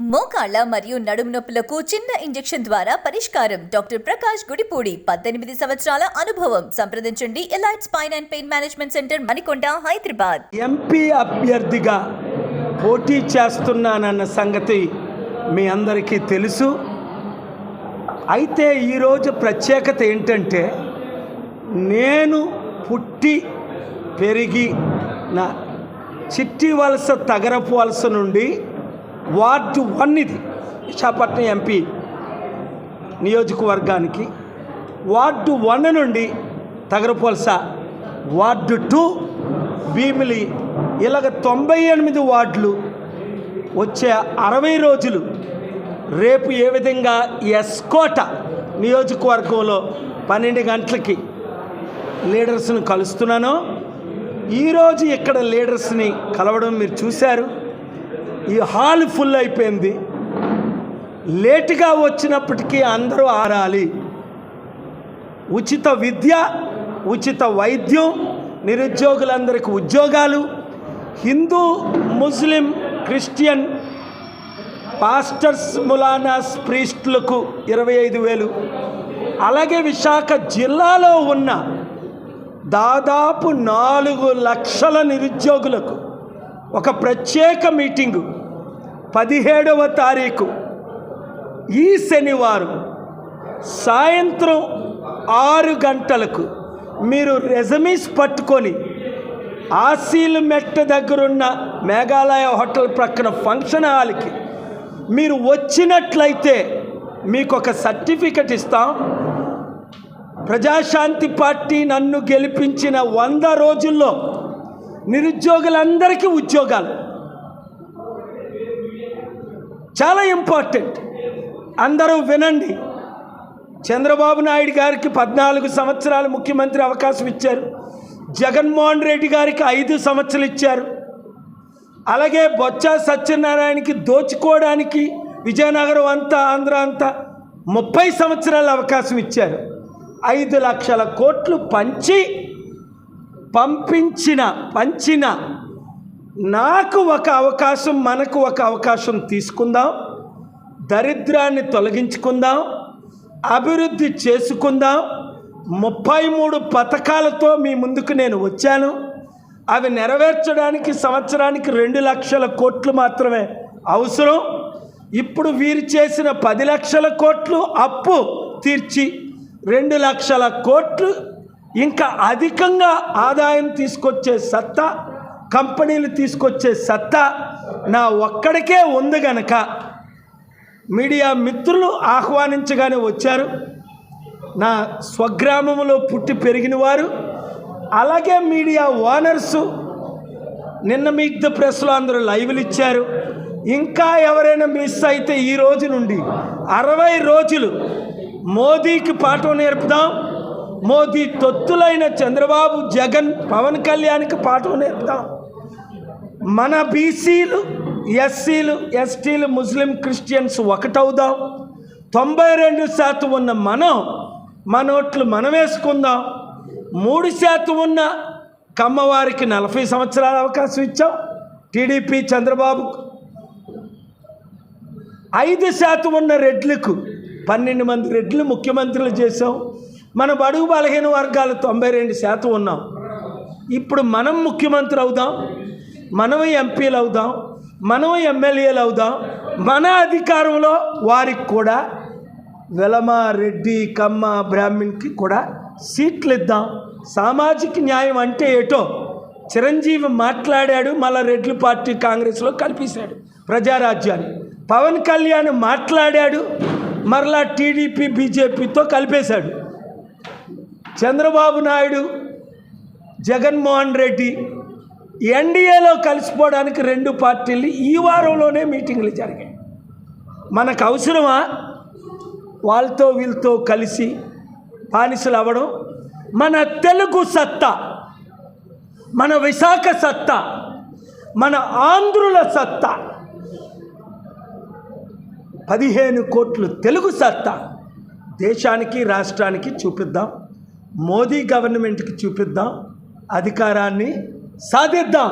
మోకాళ్ళ మరియు నడుము నొప్పులకు చిన్న ఇంజెక్షన్ ద్వారా పరిష్కారం. డాక్టర్ ప్రకాష్ గుడిపూడి పద్దెనిమిది సంవత్సరాల అనుభవం. సంప్రదించండి. Elite spine and pain management centre Manikonda Hyderabad. MP అభ్యర్థిగా పోటీ చేస్తున్నానన్న సంగతి మీ అందరికీ తెలుసు. అయితే ఈరోజు ప్రత్యేకత ఏంటంటే నేను పుట్టి పెరిగి నా చిట్టి వలస తగరపు వలస నుండి వార్డు వన్ ఇది విశాఖపట్నం ఎంపీ నియోజకవర్గానికి వార్డు వన్ నుండి తగరపొలస వార్డు టూ భీమిలి ఇలాగ తొంభై ఎనిమిది వార్డులు వచ్చే అరవై రోజులు రేపు ఏ విధంగా ఎస్కోట నియోజకవర్గంలో పన్నెండు గంటలకి లీడర్స్ని కలుస్తున్నానో ఈరోజు ఇక్కడ లీడర్స్ని కలవడం మీరు చూశారు. ఈ హాల్ ఫుల్ అయిపోయింది. లేటుగా వచ్చినప్పటికీ అందరూ ఆరాలి. ఉచిత విద్య ఉచిత వైద్యం నిరుద్యోగులందరికీ ఉద్యోగాలు. హిందూ ముస్లిం క్రిస్టియన్ పాస్టర్స్ ములానాస్ ప్రీస్టులకు ఇరవై ఐదు వేలు. అలాగే విశాఖ జిల్లాలో ఉన్న దాదాపు నాలుగు లక్షల నిరుద్యోగులకు ఒక ప్రత్యేక మీటింగు. పదిహేడవ తారీఖు. ఈ శనివారం సాయంత్రం ఆరు గంటలకు మీరు రెజమీస్ పట్టుకొని ఆసీలు మెట్ట దగ్గరున్న మేఘాలయ హోటల్ ప్రక్కన ఫంక్షన్ హాల్కి మీరు వచ్చినట్లయితే మీకు ఒక సర్టిఫికెట్ ఇస్తాం. ప్రజాశాంతి పార్టీ నన్ను గెలిపించిన వంద రోజుల్లో నిరుద్యోగులందరికీ ఉద్యోగాలు. చాలా ఇంపార్టెంట్ అందరూ వినండి. చంద్రబాబు నాయుడు గారికి పద్నాలుగు సంవత్సరాలు ముఖ్యమంత్రి అవకాశం ఇచ్చారు. జగన్మోహన్ రెడ్డి గారికి ఐదు సంవత్సరాలు ఇచ్చారు. అలాగే బొత్స సత్యనారాయణకి దోచుకోవడానికి విజయనగరం అంతా ఆంధ్ర అంతా ముప్పై సంవత్సరాల అవకాశం ఇచ్చారు. ఐదు లక్షల కోట్లు పంచి పంపించిన పంచిన నాకు ఒక అవకాశం మనకు ఒక అవకాశం తీసుకుందాం. దరిద్రాన్ని తొలగించుకుందాం. అభివృద్ధి చేసుకుందాం. ముప్పై మూడు పథకాలతో మీ ముందుకు నేను వచ్చాను. అవి నెరవేర్చడానికి సంవత్సరానికి రెండు లక్షల కోట్లు మాత్రమే అవసరం. ఇప్పుడు వీరు చేసిన పది లక్షల కోట్లు అప్పు తీర్చి రెండు లక్షల కోట్లు ఇంకా అధికంగా ఆదాయం తీసుకొచ్చే సత్తా కంపెనీలు తీసుకొచ్చే సత్తా నా ఒక్కడికే ఉంది గనక మీడియా మిత్రులు ఆహ్వానించగానే వచ్చారు. నా స్వగ్రామంలో పుట్టి పెరిగిన వారు అలాగే మీడియా ఓనర్సు నిన్న మిగతా ప్రెస్లో అందరూ లైవ్లు ఇచ్చారు. ఇంకా ఎవరైనా మిస్ అయితే ఈ రోజు నుండి అరవై రోజులు మోదీకి పాఠం నేర్పుదాం. మోదీ తొత్తులైన చంద్రబాబు జగన్ పవన్ కళ్యాణ్కి పాఠం నేర్పుతాం మన బీసీలు ఎస్సీలు ఎస్టీలు ముస్లిం క్రిస్టియన్స్ ఒకటవుదాం. తొంభై రెండు శాతం ఉన్న మనం మన ఓట్లు మనం వేసుకుందాం. మూడు శాతం ఉన్న కమ్మవారికి నలభై సంవత్సరాల అవకాశం ఇచ్చాం. టీడీపీ చంద్రబాబు. ఐదు శాతం ఉన్న రెడ్లకు పన్నెండు మంది రెడ్లు ముఖ్యమంత్రులు చేసాం మన బడుగు బలహీన వర్గాలు తొంభై రెండు శాతం ఉన్నాం. ఇప్పుడు మనం ముఖ్యమంత్రి అవుదాం మనం ఎంపీలు అవుదాం మనం ఎమ్మెల్యేలు అవుదాం మన అధికారంలో వారికి కూడా వెలమ రెడ్డి కమ్మ బ్రాహ్మణ్కి కూడా సీట్లు ఇద్దాం సామాజిక న్యాయం అంటే ఏటో? చిరంజీవి మాట్లాడాడు మళ్ళా రెడ్లు పార్టీ కాంగ్రెస్లో కల్పించాడు ప్రజారాజ్యాన్ని. పవన్ కళ్యాణ్ మాట్లాడాడు మరలా టీడీపీ బీజేపీతో కలిపేశాడు. చంద్రబాబు నాయుడు జగన్మోహన్ రెడ్డి ఎన్డీఏలో కలిసిపోవడానికి రెండు పార్టీలు ఈ వారంలోనే మీటింగ్లు జరిగాయి. మనకు అవసరమా? వాళ్ళతో వీళ్ళతో కలిసి బానిసలు అవ్వడం? మన తెలుగు సత్తా మన విశాఖ సత్తా మన ఆంధ్రుల సత్తా పదిహేను కోట్లు తెలుగు సత్తా దేశానికి రాష్ట్రానికి చూపిద్దాం. మోదీ గవర్నమెంట్కి చూపిద్దాం అధికారాన్ని సాధిద్దాం.